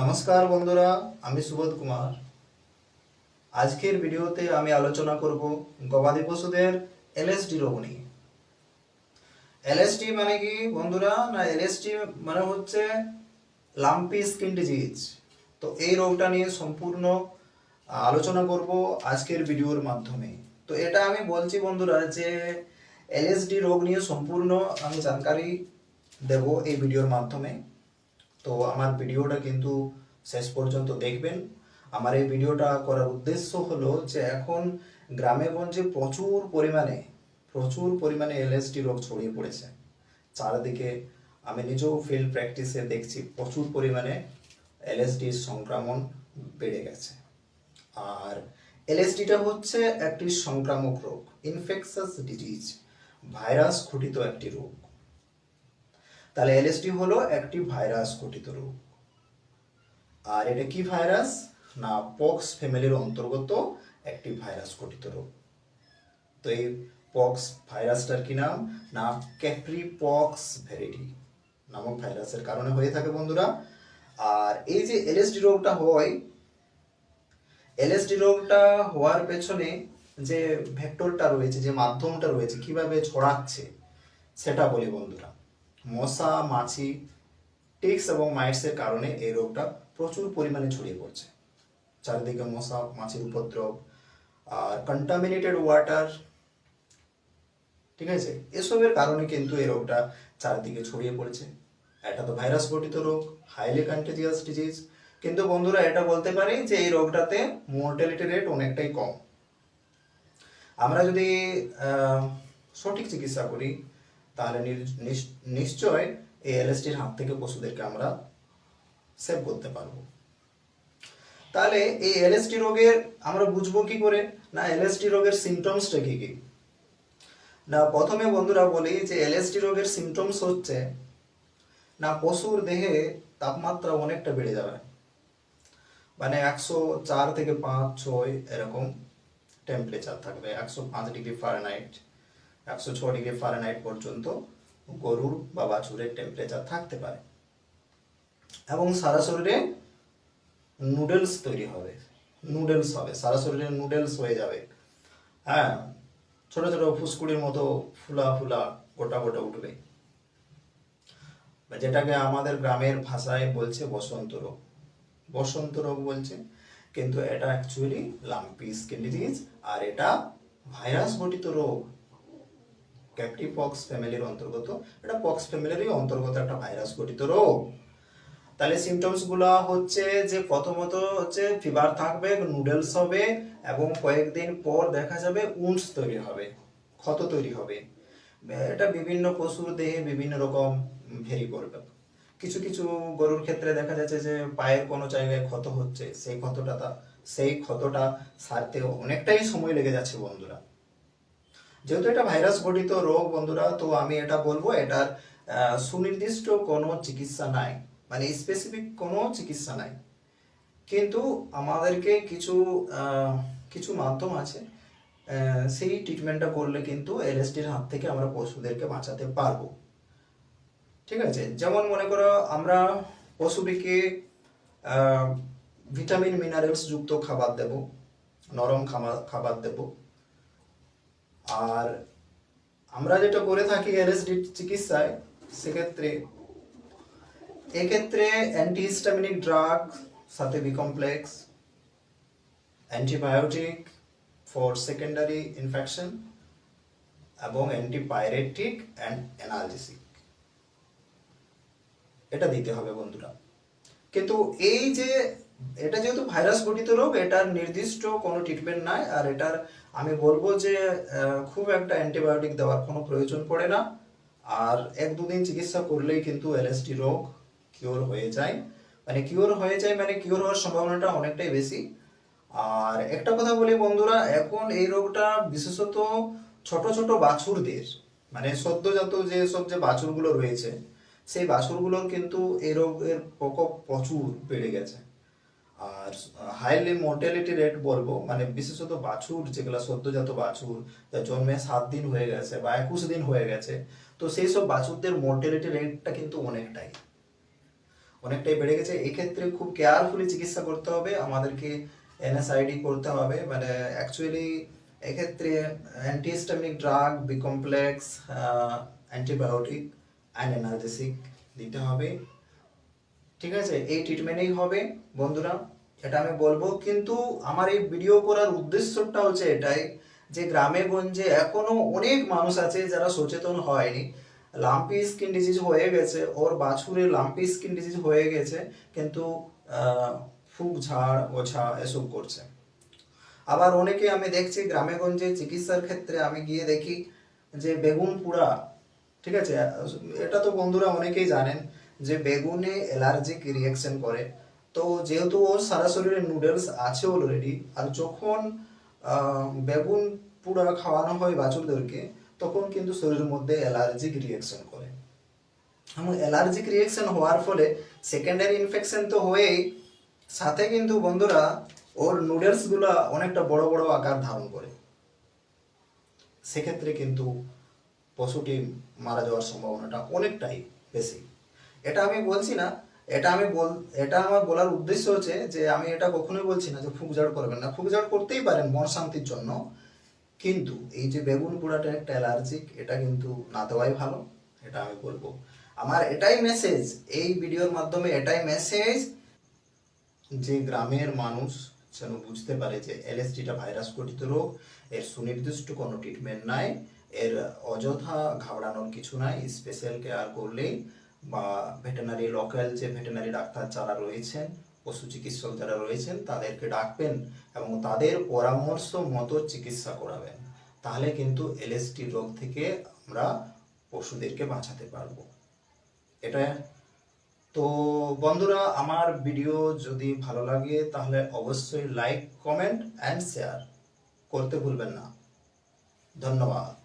নমস্কার বন্ধুরা, আমি সুবোধ কুমার। আজকের ভিডিওতে আমি আলোচনা করব গবাদি পশুদের এলএসডি রোগ নিয়ে। এলএসডি মানে কি বন্ধুরা? না এলএসডি মানে হচ্ছে লাম্পি স্কিন ডিজিজ তো এই রোগটা নিয়ে সম্পূর্ণ আলোচনা করব আজকের ভিডিওর মাধ্যমে। তো এটা আমি বলছি বন্ধুরা যে এলএসডি রোগ নিয়ে সম্পূর্ণ আমি জানকারি দেব এই ভিডিওর মাধ্যমে। তো আমার ভিডিওটা কিন্তু শেষ পর্যন্ত দেখবেন। আমার এই ভিডিওটা করার উদ্দেশ্য হলো যে এখন গ্রামে গঞ্জে প্রচুর পরিমাণে প্রচুর পরিমাণে এলএসডি রোগ ছড়িয়ে পড়েছে। চারিদিকে আমি নিজেও ফিল্ড প্র্যাকটিসে দেখছি প্রচুর পরিমাণে এলএসডির সংক্রমণ বেড়ে গেছে। আর এলএসডিটা হচ্ছে একটি সংক্রামক রোগ ইনফেকশাস ডিজিজ ভাইরাস ঘটিত একটি রোগ। তাহলে এলএসডি হলো একটি ভাইরাস ঘটিত রোগ। আর এটা কি ভাইরাস? না, পক্স ফ্যামিলির অন্তর্গত একটি ভাইরাস ঘটিত রোগ। তো এই পক্স ভাইরাসটার কি নাম? না ক্যাপ্রি পক্স ভ্যারিডি নামক ভাইরাসের কারণে হয়ে থাকে বন্ধুরা। আর এই যে এলএসডি রোগটা হয় এলএসডি রোগটা হওয়ার পেছনে যে ভেক্টরটা রয়েছে, যে মাধ্যমটা রয়েছে, কীভাবে ছড়াচ্ছে, সেটা বলি বন্ধুরা। মশা, মাছি, টিক্স এবং মাইটসের কারণে এই রোগটা প্রচুর পরিমাণে ছড়িয়ে পড়ছে। চারিদিকে মশা, মাছির উপদ্রব, আর কন্টামিনেটেড ওয়াটার ঠিক আছে? এসবের কারণে কিন্তু এই রোগটা চারিদিকে ছড়িয়ে পড়েছে। এটা তো ভাইরাস ঘটিত রোগ হাইলি কন্টেজিয়াস ডিজিজ কিন্তু বন্ধুরা, এটা বলতে পারি যে এই রোগটাতে মর্টালিটি রেট অনেকটাই কম। আমরা যদি সঠিক চিকিৎসা করি তাহলে নিশ্চয় এই এলএসটির হাত থেকে পশুদেরকে আমরা সেভ করতে পারব। তাহলে এই এলএসটি রোগের আমরা বুঝব কি করে? না, এলএসটি রোগের সিমটমসটা কি কি? না, প্রথমে বন্ধুরা বলি যে এলএসটি রোগের সিমটমস হচ্ছে, না, পশুর দেহে তাপমাত্রা অনেকটা বেড়ে যাবে মানে একশো চার থেকে পাঁচ, ছয় এরকম টেম্পারেচার থাকবে, একশো পাঁচ ডিগ্রি ফারেনহাইট একশো ছ ডিগ্রি ফারেনহাইট পর্যন্ত গরুর বা বাছুরের টেম্পারেচার থাকতে পারে। এবং সারা শরীরে নুডলস তৈরি হবে। নুডলস হবে, সারা শরীরে নুডলস হয়ে যাবে। হ্যাঁ ছোট ছোট ফুসকুড়ির মতো ফুলা ফুলা গোটা গোটা উঠবে। যেটাকে আমাদের গ্রামের ভাষায় বলছে বসন্ত রোগ। বসন্ত রোগ বলছে, কিন্তু এটা অ্যাকচুয়ালি লাম্পি স্কিন ডিজিজ আর এটা ভাইরাস ঘটিত রোগ। ক্যাপটি পক্স ফ্যামিলির অন্তর্গত, এটা পক্স ফ্যামিলিরই অন্তর্গত একটা ভাইরাস গঠিত রোগ। তাহলে সিমটমসগুলো হচ্ছে যে প্রথমত হচ্ছে ফিভার থাকবে নুডলস হবে এবং কয়েকদিন পর দেখা যাবে উন্স তৈরি হবে, ক্ষত তৈরি হবে। এটা বিভিন্ন পশুর দেহে বিভিন্ন রকম ভেরি করবে। কিছু কিছু গরুর ক্ষেত্রে দেখা যাচ্ছে যে পায়ের কোনো জায়গায় ক্ষত হচ্ছে, সেই ক্ষতটা সেই ক্ষতটা সারতে অনেকটাই সময় লেগে যাচ্ছে বন্ধুরা। যেহেতু এটা ভাইরাস ঘটিত রোগ বন্ধুরা, তো আমি এটা বলব, এটার সুনির্দিষ্ট কোনো চিকিৎসা নাই। মানে স্পেসিফিক কোনো চিকিৎসা নাই। কিন্তু আমাদেরকে কিছু কিছু মাধ্যম আছে সেই ট্রিটমেন্টটা করলে কিন্তু এলএসটির হাত থেকে আমরা পশুদেরকে বাঁচাতে পারব। ঠিক আছে? যেমন মনে করো, আমরা পশুটিকে ভিটামিন মিনারেলস যুক্ত খাবার দেব, নরম খাবার খাবার দেব। আর আমরা যেটা করে থাকি এলএসডি চিকিৎসায়, সেক্ষেত্রে এক্ষেত্রে অ্যান্টিহিস্টামিনিক ড্রাগ সাথে B complex antibiotic for secondary infection এবং অ্যান্টিপাইরেটিক অ্যান্ড অ্যানালজেসিক এটা দিতে হবে বন্ধুরা। কিন্তু এই যে এটা যেহেতু ভাইরাস ঘটিত রোগ, এটার নির্দিষ্ট কোনো ট্রিটমেন্ট নাই, আর এটার আমি বলব যে খুব একটা অ্যান্টিবায়োটিক দেওয়ার কোনো প্রয়োজন পড়ে না। আর এক দুদিন চিকিৎসা করলেই কিন্তু এলএসটি রোগ কিওর হয়ে যায়। মানে কিওর হয়ে যায় মানে কিওর হওয়ার সম্ভাবনাটা অনেকটাই বেশি। আর একটা কথা বলি বন্ধুরা, এখন এই রোগটা বিশেষত ছোট ছোট বাছুরদের মানে সদ্যজাত যে সব যে বাছুরগুলো রয়েছে, সেই বাছুরগুলোর কিন্তু এই রোগের প্রকোপ প্রচুর বেড়ে গেছে। আর হাইলি মোর্টালিটি রেট বলব মানে বিশেষত বাছুর, যেগুলো সদ্যজাত বাছুর যার জন্মে সাত দিন হয়ে গেছে বা একুশ দিন হয়ে গেছে, তো সেই সব বাছুরদের মোর্টালিটি রেটটা কিন্তু অনেকটাই অনেকটাই বেড়ে গেছে। এক্ষেত্রে খুব কেয়ারফুলি চিকিৎসা করতে হবে, আমাদেরকে এনএসআইডি করতে হবে মানে অ্যাকচুয়ালি এক্ষেত্রে antihistaminic drug B complex antibiotic and analgesic দিতে হবে। ঠিক আছে? এই ট্রিটমেন্টেই হবে, বন্ধুরা, এটা আমি বলব। কিন্তু আমার এই ভিডিও করার উদ্দেশ্যটা হচ্ছে এটাই যে গ্রামে গঞ্জে এখনও অনেক মানুষ আছে যারা সচেতন হয়নি। লাম্পি স্কিন ডিজিজ হয়ে গেছে, ওর বাছুরে লাম্পি স্কিন ডিজিজ হয়ে গেছে, কিন্তু ফুক ঝাড় ওছা এসব করছে। আবার অনেকে আমি দেখছি গ্রামে গঞ্জে চিকিৎসার ক্ষেত্রে আমি গিয়ে দেখি যে বেগুন পুড়া ঠিক আছে? এটা তো বন্ধুরা অনেকেই জানেন। যে বেগুনে অ্যালার্জিক রিয়াকশন করে। তো যেহেতু ওর সারা শরীরে নুডলস আছে অলরেডি আর যখন বেগুন পুড়া খাওয়ানো হয় বাছুরদেরকে, তখন কিন্তু শরীরের মধ্যে অ্যালার্জিক রিয়াকশন করে। এবং অ্যালার্জিক রিয়াকশন হওয়ার ফলে সেকেন্ডারি ইনফেকশন তো হয়েই, সাথে কিন্তু বন্ধুরা, ওর নুডলসগুলো অনেকটা বড় বড় আকার ধারণ করে। সেক্ষেত্রে কিন্তু পশুটি মারা যাওয়ার সম্ভাবনাটা অনেকটাই বেশি। এটা আমি বলছি না, এটা আমি বল, এটা আমার বলার উদ্দেশ্য হচ্ছে যে আমি এটা কখনোই বলছি না যে ফুকজাড় করবেন না। ফুকজাড় করতেই পারেন মন শান্তির জন্য, কিন্তু এই যে বেগুন পোড়াটা একটা অ্যালার্জিক, এটা কিন্তু না দেওয়াই ভালো, এটা আমি বলব। আমার এটাই মেসেজ এই ভিডিওর মাধ্যমে এটাই মেসেজ যে গ্রামের মানুষ যেন বুঝতে পারে যে এলএসডিটা ভাইরাস ঘটিত রোগ, এর সুনির্দিষ্ট কোনো ট্রিটমেন্ট নাই, এর অযথা ঘাবড়ানোর কিছু নাই স্পেশাল কেয়ার করলেই বা ভেটেনারি লোকাল যে ভেটেনারি ডাক্তার যারা রয়েছেন, পশু চিকিৎসক যারা রয়েছেন, তাদেরকে ডাকবেন এবং তাদের পরামর্শ মতো চিকিৎসা করাবেন। তাহলে কিন্তু এলএসটি রোগ থেকে আমরা পশুদেরকে বাঁচাতে পারব। এটা তো বন্ধুরা, আমার ভিডিও যদি ভালো লাগে, তাহলে অবশ্যই লাইক কমেন্ট অ্যান্ড শেয়ার করতে ভুলবেন না। ধন্যবাদ।